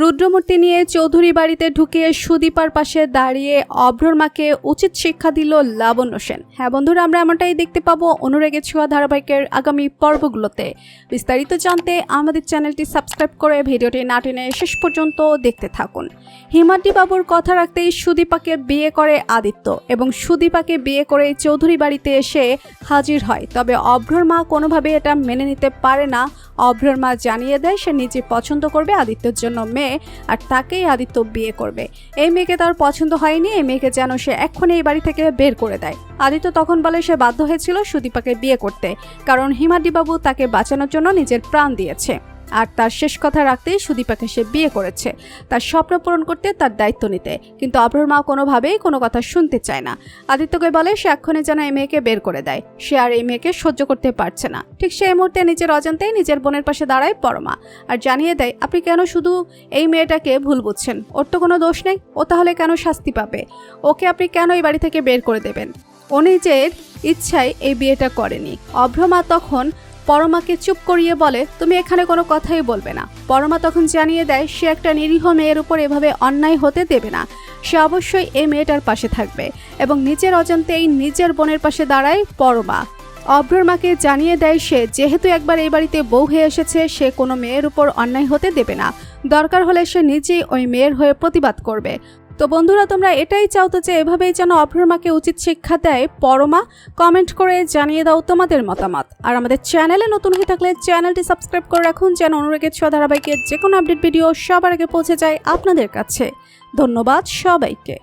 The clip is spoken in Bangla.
রুদ্রমূর্তি নিয়ে চৌধুরী বাড়িতে ঢুকে সুদীপার পাশে দাঁড়িয়ে অভ্রর মাকে উচিত শিক্ষা দিল লাবণ্য সেন। হ্যাঁ বন্ধুরা, আমরা এমনটাই দেখতে পাবো অনুরাগে ছোঁয়া ধারাবাহিকের আগামী পর্বগুলোতে। বিস্তারিত জানতে আমাদের চ্যানেলটি সাবস্ক্রাইব করে ভিডিওটি না টেনে শেষ পর্যন্ত দেখতে থাকুন। হিমাদ্রি বাবুর কথা রাখতেই সুদীপাকে বিয়ে করে আদিত্য এবং সুদীপাকে বিয়ে করে চৌধুরী বাড়িতে এসে হাজির হয়। তবে অভ্রর মা কোনোভাবে এটা মেনে নিতে পারে না অভ্রর মা জানিয়ে দেয়, সে নিজে পছন্দ করবে আদিত্যর জন্য মেয়ে আর তাকেই আদিত্য বিয়ে করবে। এই মেয়েকে তার পছন্দ হয়নি, এই মেয়েকে যেন সে এক্ষুনি এই বাড়ি থেকে বের করে দেয়। আদিত্য তখন বলে, সে বাধ্য হয়েছিল সুদীপাকে বিয়ে করতে, কারণ হিমাদ্রিবাবু তাকে বাঁচানোর জন্য নিজের প্রাণ দিয়েছে। আর তার শেষ কথা রাখতেই সুদীপাকে সে বিয়ে করেছে। তার স্বপ্ন পূরণ করতে তার দায়িত্ব নিতে। কিন্তু অভ্রর মা কোনোভাবেই কোনো কথা শুনতে চায় না। আদিত্যকে বলে, সে এক্ষণে যেন এই মেয়েকে বের করে দেয়। সে আর এই মেয়েকে সহ্য করতে পারছে না। ঠিক সেই মুহূর্তে নিজের অজান্তেই নিজের বোনের পাশে দাঁড়ায় পরমা আর জানিয়ে দেয়, আপনি কেন শুধু এই মেয়েটাকে ভুল বুঝছেন? ওর তো কোনো দোষ নেই। ও তাহলে কেন শাস্তি পাবে? ওকে আপনি কেন এই বাড়ি থেকে বের করে দেবেন? ও নিজের ইচ্ছায় এই বিয়েটা করেনি। অভ্রমা তখন পরমাকে চুপ করিয়ে বলে, তুমি এখানে কোনো কথাই বলবে না। পরমা তখন জানিয়ে দেয়, সে একটা নিরীহ মেয়ের উপর এভাবে অন্যায় হতে দেবে না। সে অবশ্যই এই মেয়েটার পাশে থাকবে এবং নিজের অজান্তেই নিজের বোনের পাশে দাঁড়ায় পরমা। অভ্রর মাকে জানিয়ে দেয় সে, যেহেতু একবার এই বাড়িতে বউ হয়ে এসেছে, সে কোনো মেয়ের উপর অন্যায় হতে দেবে না। দরকার হলে সে নিজেই ওই মেয়ের হয়ে প্রতিবাদ করবে। তো বন্ধুরা, তোমরা এটাই চাও তো যে এভাবেই যেন অপরমাকে মাকে উচিত শিক্ষা দেয়। পরমা কমেন্ট করে জানিয়ে দাও তোমাদের মতামত। আর আমাদের চ্যানেলে নতুন হয়ে থাকলে চ্যানেলটি সাবস্ক্রাইব করে রাখুন, যেন অনুরাগের ছোঁয়া ধারাবাহিকের যে কোনো আপডেট ভিডিও সবার আগে পৌঁছে যায় আপনাদের কাছে। ধন্যবাদ সবাইকে।